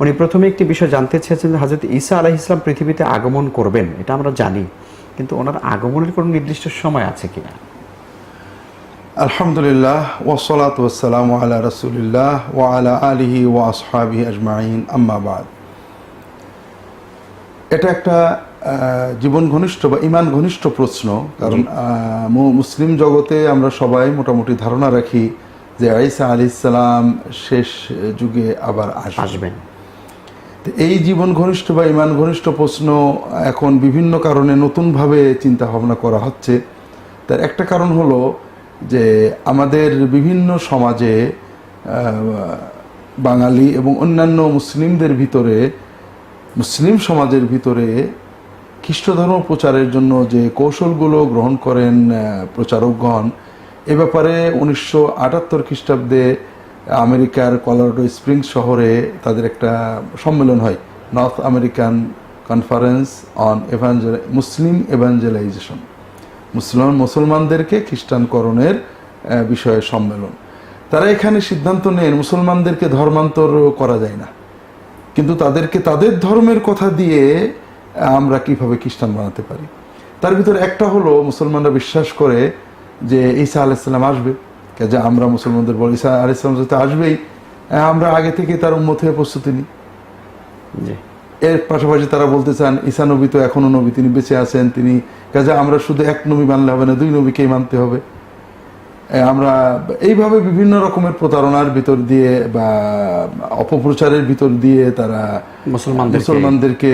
উনি প্রথমে একটি বিষয় জানতে চেয়েছেন যে হজরত ঈসা আলাহ ইসলাম পৃথিবীতে আগমন করবেন এটা আমরা জানি। কিন্তু ওনার আগমনের কোনো নির্দিষ্ট সময় আছে কিনা? আলহামদুলিল্লাহ ওসলাত ওসালাম আলা রসুলিল্লাহ ওয়া আলা আলিহি ওয়া আসহাবি আজমাইন আম্মাবাদ এটা একটা জীবন ঘনিষ্ঠ বা ইমান ঘনিষ্ঠ প্রশ্ন কারণ মুসলিম জগতে আমরা সবাই মোটামুটি ধারণা রাখি যে আইসা আলি ইসালাম শেষ যুগে আবার আসবেন। এই জীবন ঘনিষ্ঠ বা ইমান ঘনিষ্ঠ প্রশ্ন এখন বিভিন্ন কারণে নতুনভাবে চিন্তা ভাবনা করা হচ্ছে। তার একটা কারণ হলো যে আমাদের বিভিন্ন সমাজে বাঙালি এবং অন্যান্য মুসলিমদের ভিতরে, মুসলিম সমাজের ভিতরে খ্রিস্ট ধর্ম প্রচারের জন্য যে কৌশলগুলো গ্রহণ করেন প্রচারকগণ, এ ব্যাপারে উনিশশো আটাত্তর খ্রিস্টাব্দে আমেরিকার কলোরাডো স্প্রিংস শহরে তাদের একটা সম্মেলন হয়। North American conference on evangel, Muslim evangelization. মুসলমান মুসলমানদেরকে খ্রিস্টানকরণের বিষয়ে সম্মেলন। তারা এখানে সিদ্ধান্ত নেন, মুসলমানদেরকে ধর্মান্তর করা যায় না। কিন্তু তাদেরকে তাদের ধর্মের কথা দিয়ে আমরা কীভাবে খ্রিস্টান বানাতে পারি? তার ভিতরে একটা হলো, মুসলমানরা বিশ্বাস করে যে ঈসা আলাইসাল্লাম আসবে। যে আমরা মুসলমানদের বলি ঈসা ইসলাম যাতে আসবেই আমরা আগে থেকে তার উন্মত হয়ে প্রস্তুতি নিই। এর পাশাপাশি তারা বলতে চান ঈসা নবী তো এখনও নবী তিনি বেঁচে আছেন তিনি কাজে আমরা শুধু এক নবী মানলে হবে না দুই নবীকেই মানতে হবে। আমরা এইভাবে বিভিন্ন রকমের প্রতারণার ভিতর দিয়ে বা অপপ্রচারের ভিতর দিয়ে তারা মুসলমানদেরকে মুসলমানদেরকে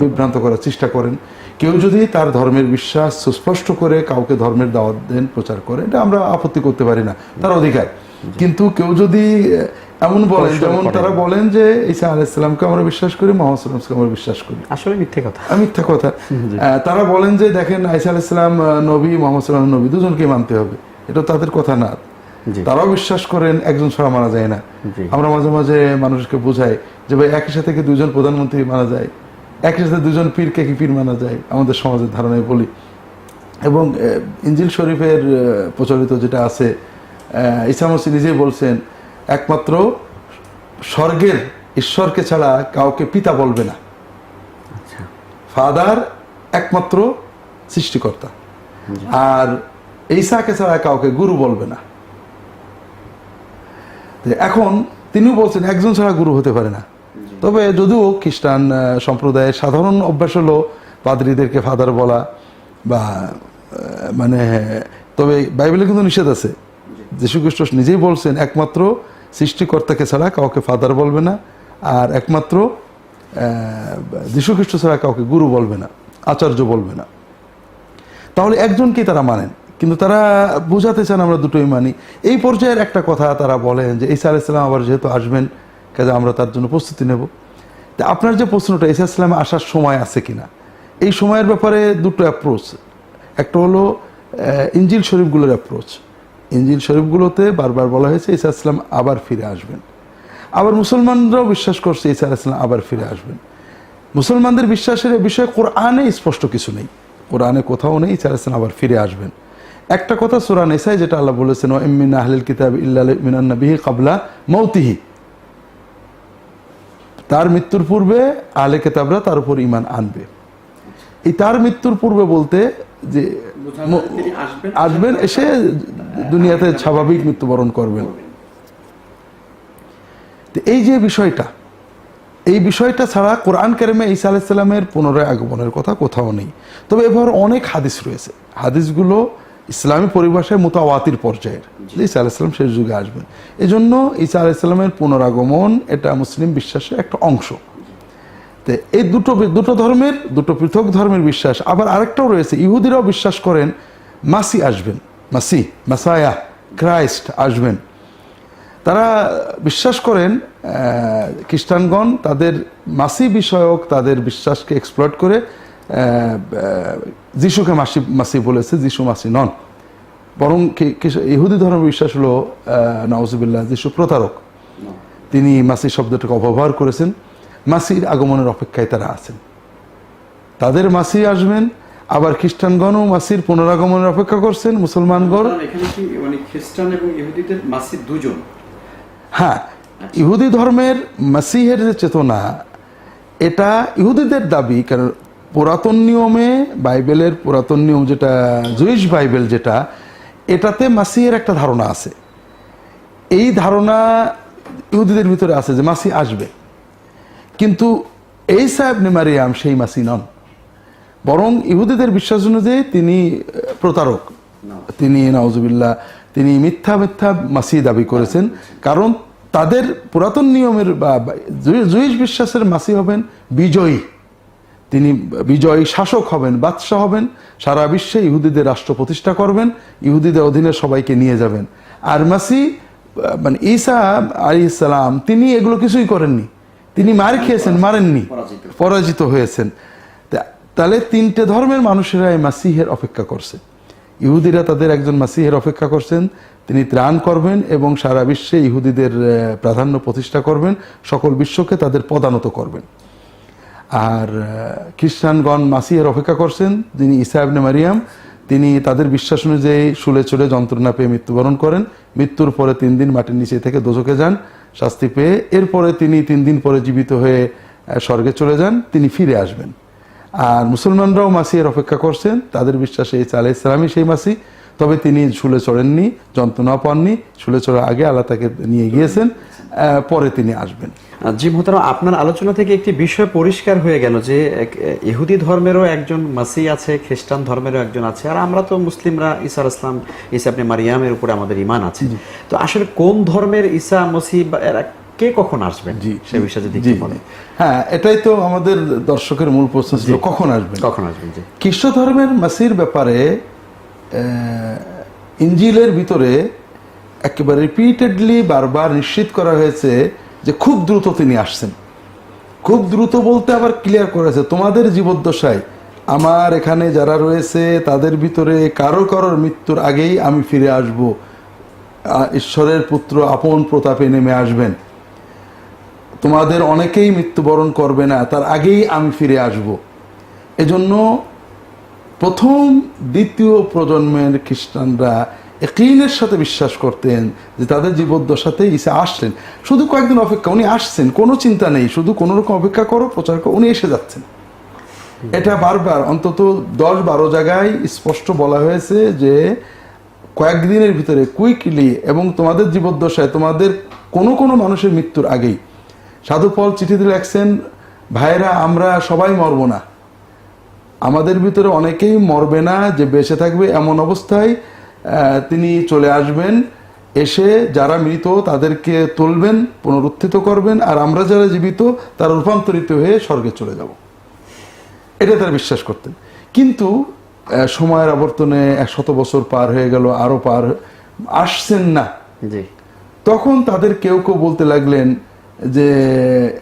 বিভ্রান্ত করার চেষ্টা করেন। কেউ যদি তার ধর্মের বিশ্বাস সুস্পষ্ট করে কাউকে ধর্মের দাওয়াত দেন প্রচার করে এটা আমরা আপত্তি করতে পারি না তার অধিকার। কিন্তু কেউ যদি এমন বলেন যেমন তারা বলেন। যে ঈসা আলাইসালামকে আমরা বিশ্বাস করি মোহাম্মদ সাল্লামকে আমরা বিশ্বাস করি। আসলে মিথ্যে কথা। মিথ্যা কথা। তারা বলেন যে দেখেন আইসা আলাইসালাম নবী মোহাম্মদ সাল্লাম নবী দুজনকে মানতে হবে। এটা তাদের কথা না। তারাও বিশ্বাস করেন একজন ছাড়া মারা যায় না। আমরা মাঝে মাঝে মানুষকে বোঝাই যে ভাই একই সাথে কি দুজন প্রধানমন্ত্রী মারা যায়? একই সাথে দুজন পীরকে কি পীর মানা যায়? আমাদের সমাজের ধারণায় বলি। এবং ইঞ্জিল শরীফের প্রচলিত যেটা আছে ঈসা নিজেই বলছেন একমাত্র স্বর্গের ঈশ্বরকে ছাড়া কাউকে পিতা বলবে না। আচ্ছা। ফাদার একমাত্র সৃষ্টিকর্তা। আর ঈসাকে ছাড়া কাউকে গুরু বলবে না। এখন তিনিও বলছেন একজন ছাড়া গুরু হতে পারে না। তবে যদিও খ্রিস্টান সম্প্রদায়ের সাধারণ অভ্যাস হলো পাদ্রীদেরকে ফাদার বলা বা মানে তবে বাইবেলে কিন্তু নিষেধ আছে। যীশু খ্রিস্ট নিজেই বলছেন একমাত্র সৃষ্টিকর্তাকে ছাড়া কাউকে ফাদার বলবে না আর একমাত্র আহ, যীশু খ্রিস্ট ছাড়া কাউকে গুরু বলবে না আচার্য বলবে না। তাহলে একজনকেই তারা মানেন? কিন্তু তারা বোঝাতে চান আমরা দুটোই মানি। এই পর্যায়ের একটা কথা তারা বলেন যে ঈসা আলাইসাল্লাম আবার যেহেতু আসবেন, কাজে আমরা তার জন্য প্রস্তুতি নেব। তা আপনার যে প্রশ্নটা, ঈসা ইসলামে আসার সময় আছে কিনা? এই সময়ের ব্যাপারে দুটো অ্যাপ্রোচ একটা হলো ইঞ্জিল শরীফগুলোর অ্যাপ্রোচ ইঞ্জিল শরীফগুলোতে বারবার বলা হয়েছে, ঈসা ইসলাম আবার ফিরে আসবেন। আবার মুসলমানরাও বিশ্বাস করছে ঈসা আলাইসাল্লাম আবার ফিরে আসবেন। মুসলমানদের বিশ্বাসের বিষয়ে কোরআনে স্পষ্ট কিছু নেই। কোরআনে কোথাও নেই, ঈসা আলাইসাল্লাম আবার ফিরে আসবেন। একটা কথা সুরা নেসাই যেটা আল্লাহ বলেছেন ও ইমিন আহলিল কিতাব ইল্লা মিনান নবিহি কাবলা মৌতিহি তার মৃত্যুর পূর্বে আহলে কেতাবরা তার উপর ইমান আনবে। এই তার মৃত্যুর পূর্বে বলতে যে আসবেন, এসে দুনিয়াতে স্বাভাবিক মৃত্যুবরণ করবেন। এই যে বিষয়টা, এই বিষয়টা ছাড়া কোরআন কারিমে ঈসা আলাইসাল্লামের পুনরায় আগমনের কথা কোথাও নেই। তবে এবার অনেক হাদিস রয়েছে। হাদিসগুলো ইসলামী পরিভাষায় মোতাওয়াতির পর্যায়ের। যে ঈসা আলাইসাল্লাম শেষ যুগে আসবেন। এই জন্য ঈসা আলাইসাল্লামের পুনরাগমন এটা মুসলিম বিশ্বাসের একটা অংশ। তো এই দুটো দুটো ধর্মের দুটো পৃথক ধর্মের বিশ্বাস। আবার আরেকটাও রয়েছে ইহুদিরাও বিশ্বাস করেন মাসি আসবেন মাসি মাসায়া ক্রাইস্ট আসবেন। তারা বিশ্বাস করেন খ্রিস্টানগণ তাদের মাসি বিষয়ক তাদের বিশ্বাসকে এক্সপ্লয়েট করে যিশুকে মাসি মাসি বলেছে যিশু মাসি নন। বরং ইহুদি ধর্মের বিশ্বাস হলো নওয়াজবিল্লাহ যিশু প্রতারক। তিনি মাসি শব্দটাকে অপব্যবহার করেছেন। মাসির আগমনের অপেক্ষায় তারা আছেন। তাদের মাসি আসবেন আবার খ্রিস্টানগণও মাসির পুনরাগমনের অপেক্ষা করছেন মুসলমানগণ। মানে খ্রিস্টান এবং ইহুদিদের মাসিদ দুজন? হ্যাঁ ইহুদি ধর্মের মাসিহের যে চেতনা এটা ইহুদিদের দাবি কারণ পুরাতন নিয়মে, বাইবেলের পুরাতন নিয়ম যেটা, জুইশ বাইবেল যেটা, এটাতে মাসিহের একটা ধারণা আছে। এই ধারণা ইহুদিদের ভিতরে আছে যে মাসি আসবে। কিন্তু এই সাহেব মারিয়াম সেই মাসি নন। বরং ইহুদিদের বিশ্বাস অনুযায়ী তিনি প্রতারক। তিনি নওজুবিল্লাহ তিনি মিথ্যা মিথ্যা মাসি দাবি করেছেন। কারণ তাদের পুরাতন নিয়মের বা জুইশ বিশ্বাসের মাসি হবেন বিজয়ী। তিনি বিজয়ী শাসক হবেন, বাদশাহ হবেন, সারা বিশ্বে ইহুদিদের রাষ্ট্র প্রতিষ্ঠা করবেন, ইহুদিদের অধীনে সবাইকে নিয়ে যাবেন। আর মাসি মানে ঈসা আলী ইসলাম তিনি এগুলো কিছুই করেননি। তিনি মার খেয়েছেন, মারেননি, পরাজিত। হয়েছেন। তাহলে তিনটে ধর্মের মানুষেরা এই মাসিহের অপেক্ষা করছে। ইহুদিরা তাদের একজন মাসিহের অপেক্ষা করছেন, তিনি ত্রাণ করবেন এবং সারা বিশ্বে ইহুদিদের প্রাধান্য প্রতিষ্ঠা করবেন, সকল বিশ্বকে তাদের পদানত করবেন। আর খ্রিস্টানগণ মাসিহের অপেক্ষা করছেন, যিনি ইসা ইবনে মারিয়াম, তিনি তাদের বিশ্বাস অনুযায়ী শুলে চলে যন্ত্রণা পেয়ে মৃত্যুবরণ করেন। মৃত্যুর পরে তিন দিন মাটির নিচে থেকে দোজকে যান, শাস্তি পেয়ে এরপরে তিনি তিন দিন পরে জীবিত হয়ে স্বর্গে চলে যান, তিনি ফিরে আসবেন। আর মুসলমানরাও মাসিহের অপেক্ষা করছেন, তাদের বিশ্বাসে এই আলাহ ইসলামই সেই মাসি। তবে তিনি শুলে চড়েননি যন্ত্রণা পাননি, শুলে চড়ার আগে আল্লাহ তাকে নিয়ে গিয়েছেন পরে তিনি আসবেন। জি মোহতারাম আপনার আলোচনা থেকে একটি বিষয় পরিষ্কার হয়ে গেল যে ইহুদি ধর্মেরও একজন মাসি আছে খ্রিস্টান ধর্মেরও একজন আছে আর আমরা তো মুসলিমরা ঈসা ইসলাম ঈসা আপনি মারিয়ামের উপরে আমাদের ইমান আছে। তো আসলে কোন ধর্মের ঈসা মসি কে কখন আসবেন? জি। সে বিষয়ে যদি বলেন। হ্যাঁ এটাই তো আমাদের দর্শকের মূল প্রশ্ন ছিল কখন আসবেন? কখন আসবেন জি। খ্রিস্ট ধর্মের মাসির ব্যাপারে ইঞ্জিলের ভিতরে একেবারে রিপিটেডলি বারবার নিশ্চিত করা হয়েছে যে খুব দ্রুত তিনি আসছেন। খুব দ্রুত বলতে আবার ক্লিয়ার করেছে, তোমাদের জীবদ্দশায় আমার এখানে যারা রয়েছে, তাদের ভিতরে কারও কারোর মৃত্যুর আগেই আমি ফিরে আসব। ঈশ্বরের পুত্র আপন প্রতাপে নেমে আসবেন। তোমাদের অনেকেই মৃত্যুবরণ করবে না, তার আগেই আমি ফিরে আসব। এজন্য প্রথম, দ্বিতীয় প্রজন্মের খ্রিস্টানরা একইনের সাথে বিশ্বাস করতেন যে তাদের জীবদ্দশাতে ইসে আসলেন। শুধু কয়েকদিন অপেক্ষা, উনি আসছেন, কোনো চিন্তা নেই, শুধু কোনো রকম অপেক্ষা করো, প্রচার করো, উনি এসে যাচ্ছেন। এটা বারবার, অন্তত দশ বারো জায়গায় স্পষ্ট বলা হয়েছে যে কয়েকদিনের ভিতরে, কুইকলি, এবং তোমাদের জীবদ্দশায়, তোমাদের কোনো কোনো মানুষের মৃত্যুর আগেই। সাধু পল চিঠিতে লেখছেন ভাইরা আমরা সবাই মরব না। আমাদের ভিতরে অনেকেই মরবে না যে বেঁচে থাকবে এমন অবস্থায় তিনি চলে আসবেন এসে যারা মৃত তাদেরকে তুলবেন পুনরুত্থিত করবেন আর আমরা যারা জীবিত তারা রূপান্তরিত হয়ে স্বর্গে চলে যাব। এটা তারা বিশ্বাস করতেন। কিন্তু সময়ের আবর্তনে এক শত বছর পার হয়ে গেল আরও পার আসছেন না। তখন তাদের কেউ কেউ বলতে লাগলেন যে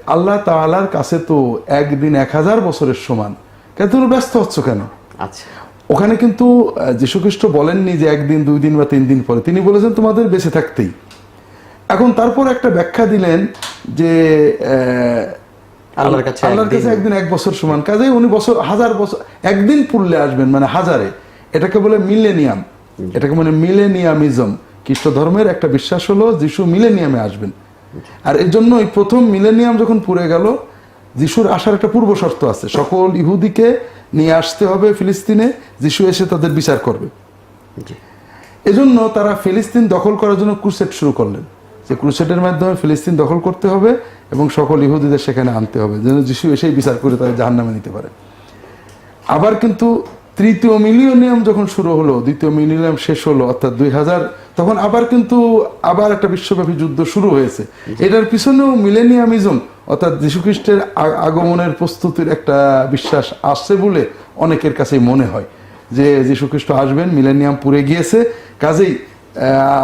আল্লাহ তাআলার কাছে তো একদিন এক হাজার বছরের সমান। কেন তুমি ব্যস্ত হচ্ছ কেন? আচ্ছা। ওখানে কিন্তু যীশুখ্রিস্ট বলেননি যে একদিন দুই দিন বা তিন দিন পরে। তিনি বলেছেন তোমাদের বেঁচে থাকতেই। এখন তারপর একটা ব্যাখ্যা দিলেন যে আল্লাহর কাছে আল্লাহর একদিন- কাছে একদিন। এক বছর সমান। উনি বছর হাজার বছর একদিন পুরলে আসবেন মানে হাজারে। এটাকে বলে মিলেনিয়াম। এটাকে মানে মিলেনিয়ামিজম। খ্রিস্ট ধর্মের একটা বিশ্বাস হলো যিশু মিলেনিয়ামে আসবেন। আর এর জন্য প্রথম মিলেনিয়াম যখন পুরে গেল যিশুর আসার একটা পূর্ব শর্ত আছে। সকল ইহুদিকে নিয়ে আসতে হবে ফিলিস্তিনে যিশু এসে তাদের বিচার করবে। এজন্য তারা ফিলিস্তিন দখল করার জন্য ক্রুসেট শুরু করলেন। যে ক্রুসেটের মাধ্যমে ফিলিস্তিন দখল করতে হবে এবং সকল ইহুদিদের সেখানে আনতে হবে যেন যিশু এসেই বিচার করে তাদের জাহান্নামে নিতে পারে। আবার কিন্তু তৃতীয় মিলিয়নিয়াম যখন শুরু হলো দ্বিতীয় মিলিয়নিয়াম শেষ হলো অর্থাৎ দুই হাজার তখন আবার কিন্তু আবার একটা বিশ্বব্যাপী যুদ্ধ শুরু হয়েছে। এটার পিছনেও মিলেনিয়ামিজম অর্থাৎ যীশুখ্রিস্টের আগমনের প্রস্তুতির একটা বিশ্বাস আসছে বলে অনেকের কাছেই মনে হয় যে যীশুখ্রিস্ট আসবেন মিলেনিয়াম পুড়ে গিয়েছে। কাজেই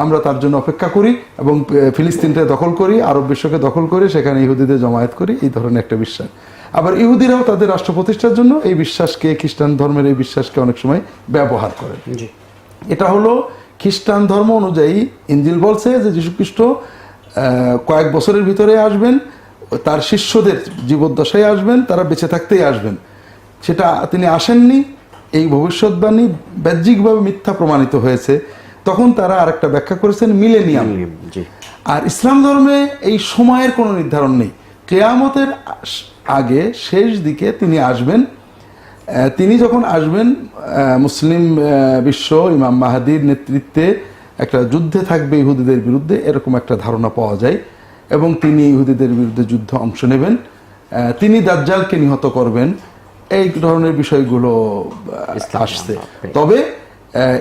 আমরা তার জন্য অপেক্ষা করি এবং ফিলিস্তিনটা দখল করি আরব বিশ্বকে দখল করে সেখানে ইহুদিদের জমায়েত করি এই ধরনের একটা বিশ্বাস। আবার ইহুদিরাও তাদের রাষ্ট্র প্রতিষ্ঠার জন্য এই বিশ্বাসকে খ্রিস্টান ধর্মের এই বিশ্বাসকে অনেক সময় ব্যবহার করে এটা হলো খ্রিস্টান ধর্ম অনুযায়ী ইঞ্জিল বলছে যে যীশুখ্রিস্ট কয়েক বছরের ভিতরে আসবেন তার শিষ্যদের জীবদ্দশায় আসবেন তারা বেঁচে থাকতেই আসবেন। সেটা তিনি আসেননি এই ভবিষ্যৎবাণী বাহ্যিকভাবে মিথ্যা প্রমাণিত হয়েছে। তখন তারা আরেকটা ব্যাখ্যা করেছেন মিলেনিয়াম। আর ইসলাম ধর্মে এই সময়ের কোনো নির্ধারণ নেই। কেয়ামতের আগে শেষ দিকে তিনি আসবেন। তিনি যখন আসবেন মুসলিম বিশ্ব ইমাম মাহাদির নেতৃত্বে একটা যুদ্ধে থাকবে ইহুদিদের বিরুদ্ধে এরকম একটা ধারণা পাওয়া যায়। এবং তিনি ইহুদিদের বিরুদ্ধে যুদ্ধ অংশ নেবেন। তিনি দাজ্জালকে নিহত করবেন। এই ধরনের বিষয়গুলো আসছে। তবে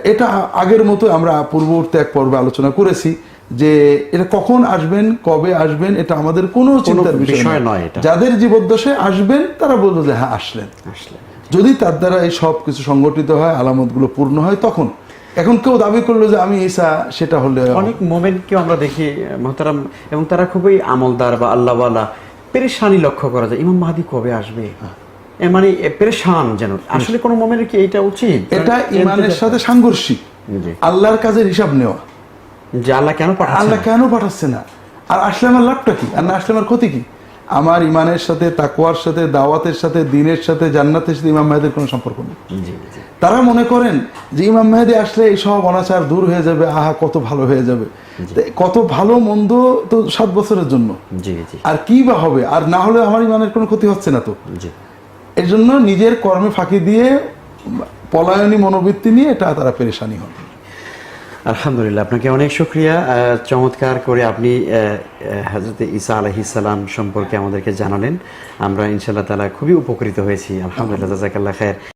এটা আগের মতো আমরা পূর্ববর্তী এক পর্বে আলোচনা করেছি যে এটা কখন আসবেন কবে আসবেন এটা আমাদের কোনো চিন্তার বিষয় নয়। যাদের জীবদ্দশায় আসবেন তারা বলব যে হ্যাঁ আসলেন। আসলে যদি তার দ্বারা এই সব কিছু সংগঠিত হয় আলামতগুলো পূর্ণ হয় তখন এখন কেউ দাবি করল যে আমি ঈসা সেটা হলে অনেক মোমেন্টকেও আমরা দেখি মহতারাম এবং তারা খুবই আমলদার বা আল্লাহওয়ালা। পেরেশানি লক্ষ্য করা যায় ইমাম মাহাদি কবে আসবে? মানে পেরেশান যেন আসলে কোনো মোমেন্টের কি এটা উচিত? এটা ইমানের সাথে সাংঘর্ষিক। আল্লাহর কাজের হিসাব নেওয়া। যে আল্লাহ কেন আল্লাহ কেন পাঠাচ্ছে না? আর আসলে আমার লাভটা কি? আর না আসলে আমার ক্ষতি কি? আমার ইমানের সাথে তাকুয়ার সাথে দাওয়াতের সাথে দিনের সাথে জান্নাতের সাথে ইমাম মাহেদের কোনো সম্পর্ক নেই। তারা মনে করেন যে ইমাম মেহেদি আসলে এই সব অনাচার দূর হয়ে যাবে আহা কত ভালো হয়ে যাবে। কত ভালো মন্দ তো সাত বছরের জন্য। জি জি। আর কি বা হবে? আর না হলে আমার ইমানের কোনো ক্ষতি হচ্ছে না তো। এর জন্য নিজের কর্মে ফাঁকি দিয়ে পলায়নী মনোবৃত্তি নিয়ে এটা তারা পেরেশানি হন। আলহামদুলিল্লাহ আপনাকে অনেক শুক্রিয়া। আহ, চমৎকার করে আপনি হজরত ইসা আলহিসাল্লাম সম্পর্কে আমাদেরকে জানালেন। আমরা ইনশাল্লাহ তালা খুবই উপকৃত হয়েছি। আলহামদুলিল্লাহ জাজাকাল্লা খায়ের।